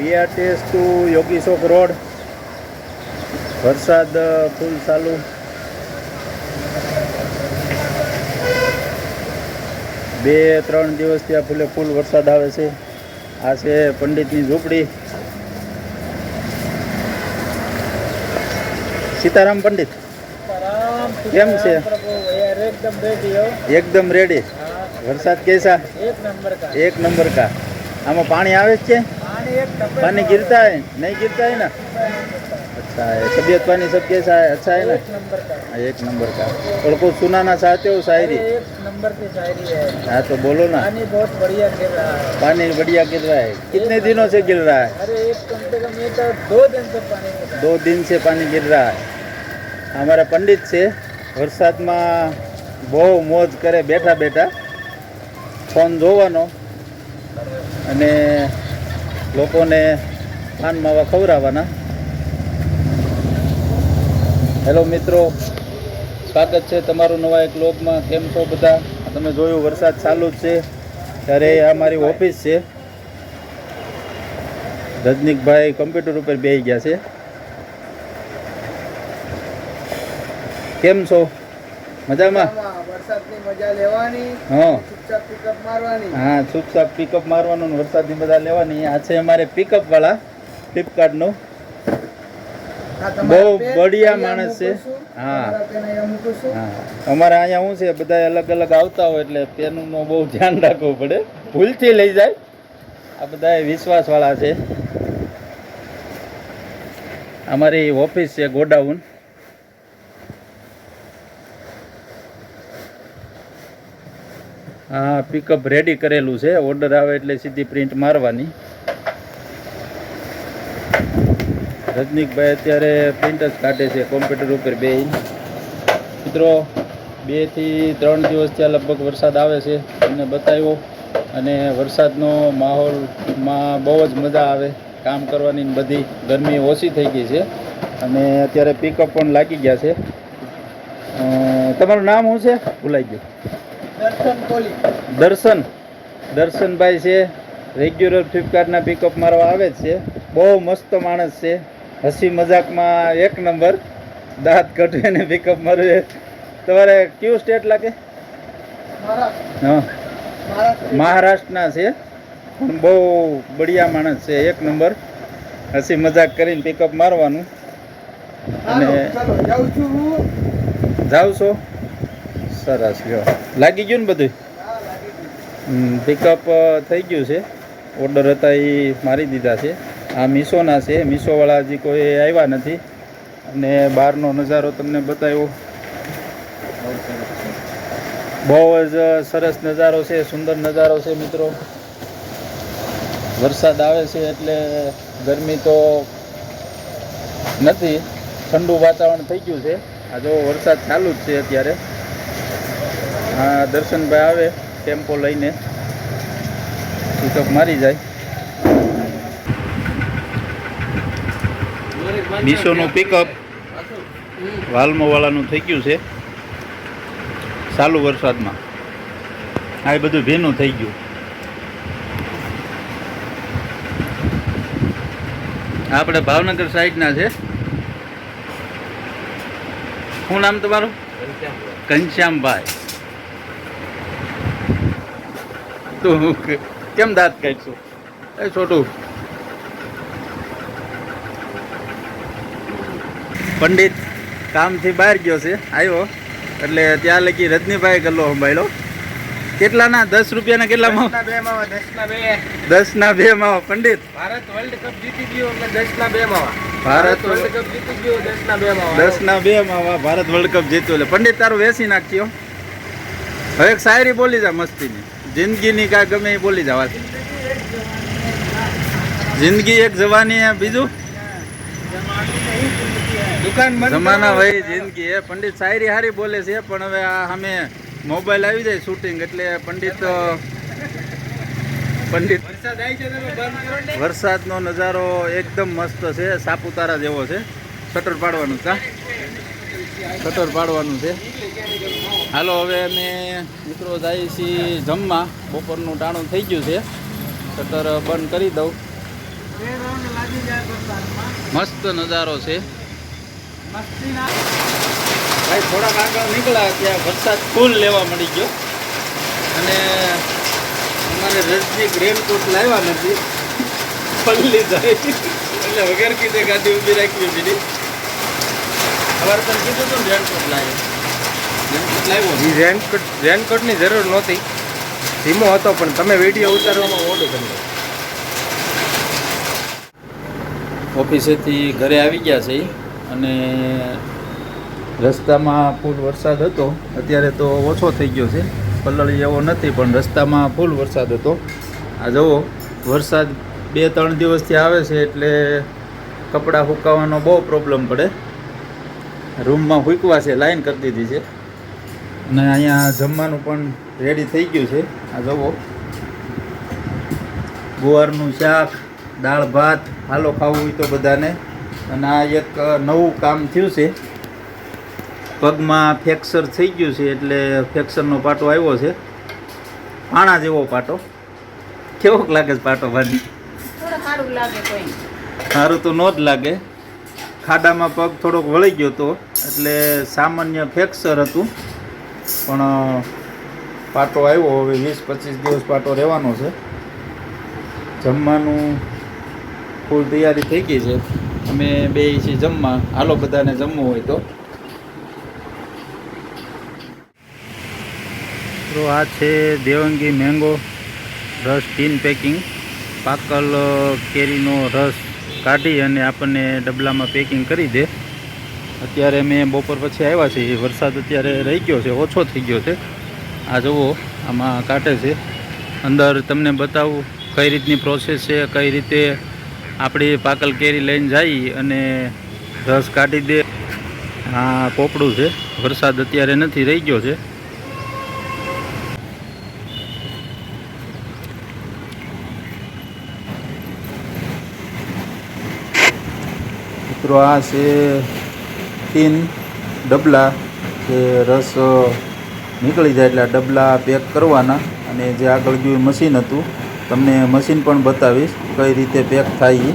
BRTS to Yogi Chowk road. વરસાદ full ચાલુ. બે ત્રણ દિવસ ત્યાં ફૂલે ફૂલ વરસાદ આવે છે. આ છે પંડિતની ઝૂંપડી. સીતારામ પંડિત. કેમ છે? એકદમ રેડી વરસાદ કેસા? એક નંબર કા. આમાં પાણી આવે છે? पानी गिरता है नहीं गिरता है ना अच्छा है तबीयत पानी सब कैसा है अच्छा है ना એક નંબર કા हाँ, एक नंबर का और कुछ सुनाना चाहते हो शायरी अरे एक नंबर की शायरी है हाँ तो बोलो ना पानी बहुत बढ़िया गिर रहा है पानी बढ़िया गिर रहा है कितने दिनों से गिर रहा है अरे एक कम से कम ये तो दो दिन से पानी गिर रहा दो दिन से पानी गिर रहा है અમારા પંડિત છે વરસાદમાં બહુ મોજ કરે બેઠા બેઠા ફોન જોવાનો અને લોકોને પાન માવા ખવડાવવાના. હેલો મિત્રો, સ્વાગત છે તમારું નવા એક લોકમાં કેમ છો બધા? તમે જોયું, વરસાદ ચાલુ જ છે. ત્યારે આ મારી ઓફિસ છે. રજનીકભાઈ કમ્પ્યુટર ઉપર બેસી ગયા છે. કેમ છો? મજામાં? વરસાદની મજા લેવાની હા. ચૂપચાપ પિકઅપ મારવાની. હા ચૂપચાપ પિકઅપ મારવાનું વરસાદની બધા લેવાની. આ છે અમારે પિકઅપ વાળા બહુ બઢિયા માણસ છે. હા. અમારે અહીંયા શું છે બધા અલગ અલગ આવતા હોય એટલે પેનનું બહુ ધ્યાન રાખવું પડે. ભૂલથી લઈ જાય. આ બધા વિશ્વાસવાળા છે. અમારી ઓફિસ છે ગોડાઉન. હા પિકઅપ રેડી કરેલું છે. ઓર્ડર આવે એટલે સીધી પ્રિન્ટ મારવાની. રજનીકભાઈ અત્યારે પ્રિન્ટ જ કાઢે છે કોમ્પ્યુટર ઉપર બે મિત્રો બેથી ત્રણ દિવસ ત્યાં લગભગ વરસાદ આવે છે. તમને બતાવ્યો. અને વરસાદનો માહોલમાં બહુ જ મજા આવે. કામ કરવાની બધી. ગરમી ઓછી થઈ ગઈ છે. અને અત્યારે પિકઅપ પણ લાગી ગયા છે. તમારું નામ શું છે? ભૂલાઈ ગયું. દર્શન દર્શનભાઈ છે રેગ્યુલર ફ્લિપકાર્ટના પિકઅપ મારવા આવે જ છે. બહુ મસ્ત માણસ છે. હસી મજાકમાં એક નંબર. દાંત કઢીને પિકઅપ મારવે તમારે કયું સ્ટેટ લાગે? હા. મહારાષ્ટ્રના છે. પણ બહુ બઢિયા માણસ છે એક નંબર. હસી મજાક કરીને પિકઅપ મારવાનું. અને જાઉં છો સરસ, જો. લાગી ગયું ને બધું પિકઅપ થઈ ગયું છે. ઓર્ડર હતા એ મારી દીધા છે. આ મીશોના છે. મીશોવાળા હજી કોઈ આવ્યા નથી. અને બહારનો નજારો તમને બતાવ્યો. બહુ જ સરસ નજારો છે, સુંદર નજારો છે, મિત્રો. વરસાદ આવે છે એટલે ગરમી તો નથી. ઠંડુ વાતાવરણ થઈ ગયું છે. આ જો વરસાદ ચાલુ જ છે અત્યારે. હા દર્શનભાઈ આવે ટેમ્પો લઈને. પિકઅપ મારી જાય. મીશોનું પિકઅપ વાલમોવાળાનું થઈ ગયું છે. ચાલુ વરસાદમાં. આ બધું ભીનું થઈ ગયું. આપણે ભાવનગર સાઈડના છે. શું નામ તમારું? ઘનશ્યામભાઈ. તું કેમ દાંત કાઢશું? એ છોટું. પંડિત કામથી બહાર ગયો છે આવ્યો. એટલે ત્યાં લગી રજનીભાઈ ગલ્લો સંભાળ્યો. કેટલાના? દસ રૂપિયાના કેટલામાં દસના બે માવા બે. માં પંડિત. ભારત વર્લ્ડ કપ જીતી ગયો એટલે દસના બે માં ભારત વર્લ્ડ કપ જીતી ગયો દસના બે માં દસ ના બે માં ભારત વર્લ્ડ કપ જીત્યો એટલે. પંડિત તારું વેસી નાખ્યો હવે એક શાયરી બોલી જા મસ્તીની. જિંદગીની કાંઈ ગમે એ બોલી જવા જિંદગી એક જવાની હે બીજું? દુકાન જમાના ભાઈ જિંદગી હે. પંડિત શાયરી હારી બોલે છે પણ હવે આ સામે મોબાઈલ આવી જાય શૂટિંગ એટલે પંડિત પંડિત વરસાદનો નજારો એકદમ મસ્ત છે સાપુતારા જેવો છે. શટર પાડવાનું કા શટર પાડવાનું છે. હાલો, હવે અમે મિત્રો જઈએ છીએ જમવા. બપોરનું ટાણું થઈ ગયું છે. શટર બંધ કરી દઉં. જાય મસ્ત નજારો છે. ભાઈ, થોડાક આગળ નીકળ્યા ત્યાં વરસાદ ફૂલ લેવા મળી ગયો. અને અમારે રજનીક રેનકોટ લાવ્યા નથી. પલ્લી જાય. એટલે વગર કીધે ગાડી ઊભી રાખવી બીજી અમારે પણ કીધું હતું રેનકોટ લાવ્યો. એ રેનકોટ રેનકોટની જરૂર નહોતી. ધીમો હતો પણ તમે વીડિયો ઉતારવામાં ઓડો કરી ઓફિસેથી ઘરે આવી ગયા છે. અને રસ્તામાં ફૂલ વરસાદ હતો. અત્યારે તો ઓછો થઈ ગયો છે. પલળી એવો નથી પણ રસ્તામાં ફૂલ વરસાદ હતો. આ જુઓ વરસાદ બે ત્રણ દિવસથી આવે છે એટલે કપડાં સુકાવવાનો બહુ પ્રોબ્લેમ પડે. રૂમમાં હુકવા છે લાઈન કરી દીધી છે. અને અહીંયા જમવાનું પણ રેડી થઈ ગયું છે. આ જવો ગુવારનું શાક દાળ ભાત હાલો ખાવું હોય તો બધાને. અને આ એક નવું કામ થયું છે. પગમાં ફ્રેક્ચર થઈ ગયું છે એટલે ફ્રેક્ચરનો પાટો આવ્યો છે. પાણા જેવો પાટો. કેવોક લાગે છે પાટો ભાજી સારું તો ન જ લાગે. ખાડામાં પગ થોડોક વળી ગયો હતો એટલે સામાન્ય ફ્રેક્ચર હતું. પણ પાટો આવ્યો હવે વીસ પચીસ દિવસ પાટો રહેવાનો છે. જમવાનું ફૂલ તૈયારી થઈ ગઈ છે. અમે બે છીએ જમવા. હાલો, બધાને જમવું હોય તો. તો આ છે દેવંગી મેંગો રસ ટીન પેકિંગ પાકલ કેરીનો રસ કાઢી અને આપણને ડબલામાં પેકિંગ કરી દે. અત્યારે મેં બપોર પછી આવ્યા છીએ. વરસાદ અત્યારે રહી ગયો છે, ઓછો થઈ ગયો છે. આ જુઓ, આમાં કાટે છે. અંદર તમને બતાવું કઈ રીતની પ્રોસેસ છે, કઈ રીતે આપણી પાકલ કેરી લઈને જઈ અને રસ કાઢી દે. આ પોપડું છે. વરસાદ અત્યારે નથી રહી ગયો છે. મિત્રો, આ છે તીન ડબલા જે રસ નીકળી જાય એટલે ડબલા પેક કરવાના અને જે આગળ જોયું મશીન હતું. તમને મશીન પણ બતાવીશ કઈ રીતે પેક થાય.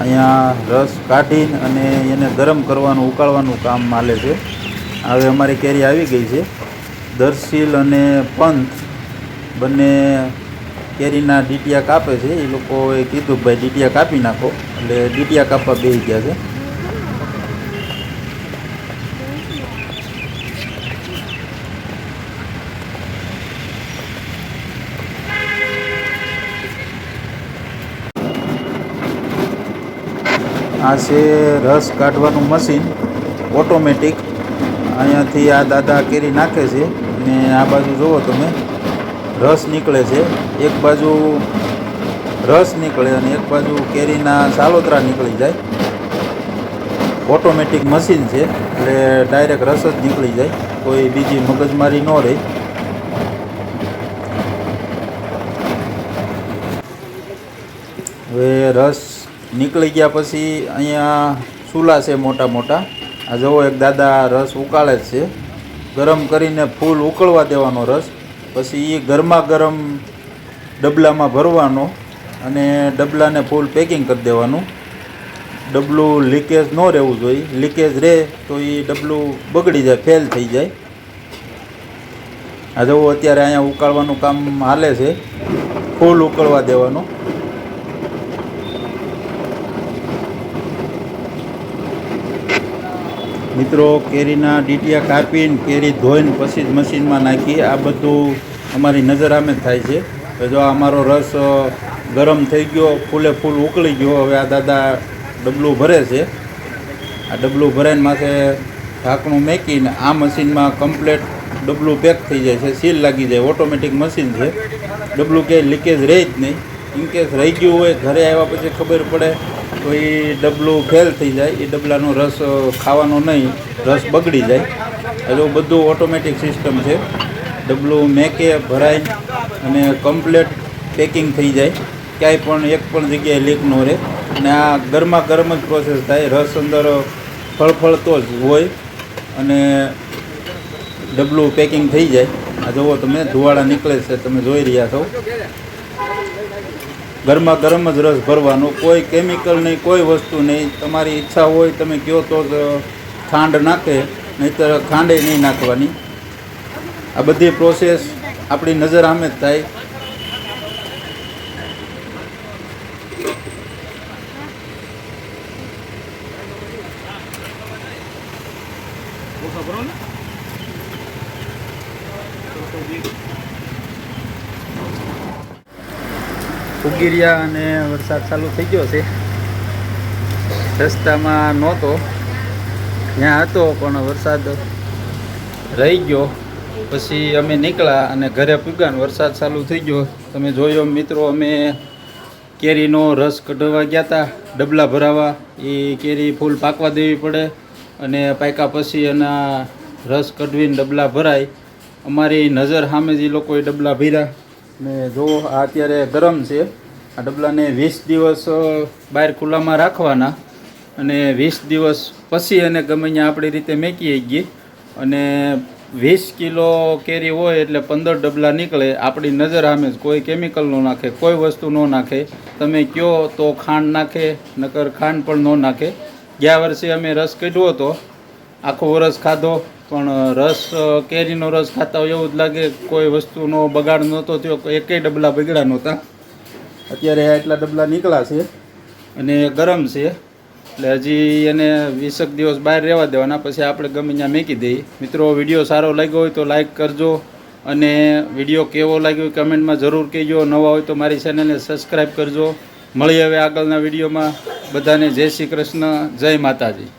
અહીંયા રસ કાઢીને અને એને ગરમ કરવાનું, ઉકાળવાનું કામ માલે છે. હવે અમારી કેરી આવી ગઈ છે. દર્શીલ અને પંથ બંને કેરીના ડીટિયા કાપે છે, એ લોકોએ કીધું કે ભાઈ ડીટિયા કાપી નાખો, એટલે ડીટિયા કાપવા બે ગયા છે. આ છે રસ કાઢવાનું મશીન ઓટોમેટિક અહીંયાથી આ દાદા કેરી નાખે છે, અને આ બાજુ જુઓ તમે. રસ નીકળે છે. એક બાજુ રસ નીકળે અને એક બાજુ કેરીના સાલોતરા નીકળી જાય. ઓટોમેટિક મશીન છે, એટલે ડાયરેક્ટ રસ જ નીકળી જાય. કોઈ બીજી મગજમારી ન રહે. હવે રસ નીકળી ગયા પછી અહીંયા ચૂલા છે મોટા મોટા. આ જવો એક દાદા રસ ઉકાળે છે. ગરમ કરીને ફૂલ ઉકળવા દેવાનો રસ. પછી એ ગરમા ગરમ ડબલામાં ભરવાનો અને ડબલાને ફૂલ પેકિંગ કરી દેવાનું. ડબલું લીકેજ ન રહેવું જોઈએ. લીકેજ રહે તો એ ડબલું બગડી જાય ફેલ થઈ જાય. આ જવું અત્યારે અહીંયા ઉકાળવાનું કામ હાલે છે. ફૂલ ઉકળવા દેવાનું. મિત્રો, કેરીના ડીટીયા કાપીને કેરી ધોઈને પછી જ મશીનમાં નાખી, આ બધું અમારી નજર આમે થાય છે. તો જો અમારો રસ ગરમ થઈ ગયો, ફૂલે ફૂલ ઉકળી ગયો, હવે આ દાદા ડબલું ભરે છે. આ ડબલું ભરાઈને માથે ઢાંકણું મેકીને આ મશીનમાં કમ્પ્લેટ ડબલું પેક થઈ જાય છે, સીલ લાગી જાય, ઓટોમેટિક મશીન છે. ડબલું ક્યાંય લીકેજ રહે જ નહીં. ઇનકેસ રહી ગયું હોય, ઘરે આવ્યા પછી ખબર પડે તો એ ડબલું ફેલ થઈ જાય, એ ડબલાનો રસ ખાવાનો નહીં, રસ બગડી જાય. એટલે બધું ઓટોમેટિક સિસ્ટમ છે. ડબલું મેકે, ભરાય અને કમ્પ્લેટ પેકિંગ થઈ જાય. ક્યાંય પણ એક પણ જગ્યાએ લીક ન રહે. અને આ ગરમા ગરમ જ પ્રોસેસ થાય. રસ અંદર ફળફળતો જ હોય અને ડબલું પેકિંગ થઈ જાય. આ જુઓ તમે ધુવાળા નીકળે છે. તમે જોઈ રહ્યા છો. ગરમા ગરમ જ રસ ભરવાનો, કોઈ કેમિકલ નહીં, કોઈ વસ્તુ નહીં. તમારી ઈચ્છા હોય, તમે કહો તો ખાંડ નાખે, નહીંતર ખાંડે નહીં નાખવાની. આ બધી પ્રોસેસ આપણી નજર આમે જ થાય. ઉગી રહ્યા અને વરસાદ ચાલુ થઈ ગયો છે. રસ્તામાં નહોતો. ત્યાં હતો, પણ વરસાદ રહી ગયો. પછી અમે નીકળ્યા અને ઘરે પૂગ્યા વરસાદ ચાલુ થઈ ગયો. તમે જોયો મિત્રો, અમે કેરીનો રસ કઢવા ગયા હતા ડબલા ભરાવા. એ કેરી ફૂલ પાકવા દેવી પડે અને પાક્યા પછી એના રસ કઢવીને ડબલા ભરાય. અમારી નજર સામે જ લોકોએ ડબલા ભર્યા. ને જો આ અત્યારે ગરમ છે. આ ડબલાને વીસ દિવસ બહાર ખુલ્લામાં રાખવાના. અને વીસ દિવસ પછી એને ગમે ત્યાં આપણી રીતે મેકીએ ગઈ અને વીસ કિલો કેરી હોય એટલે પંદર ડબલા નીકળે. આપણી નજર સામે જ કોઈ કેમિકલ ન નાખે, કોઈ વસ્તુ ન નાખે. તમે કયો તો ખાંડ નાખે, નકર ખાંડ પણ ન નાખે. ગયા વર્ષે અમે રસ કાઢ્યો હતો. આખો વરસ ખાધો. પણ રસ કેરીનો રસ ખાતા હોય એવું જ લાગે. કોઈ વસ્તુનો બગાડ નહોતો થયો, એકેય ડબલા બગડ્યા નહોતા. અત્યારે એટલા ડબલા નીકળ્યા છે અને ગરમ છે. એટલે હજી એને વીસેક દિવસ બહાર રહેવા દેવાના, પછી આપણે ગમે ત્યાં મેકી દઈએ. મિત્રો, વીડિયો સારો લાગ્યો હોય તો લાઈક કરજો અને વીડિયો કેવો લાગ્યો કમેન્ટમાં જરૂર કહેજો. નવા હોય તો મારી ચેનલને સબસ્ક્રાઈબ કરજો. મળીએ હવે આગળના વિડીયોમાં. બધાને જય શ્રી કૃષ્ણ, જય માતાજી.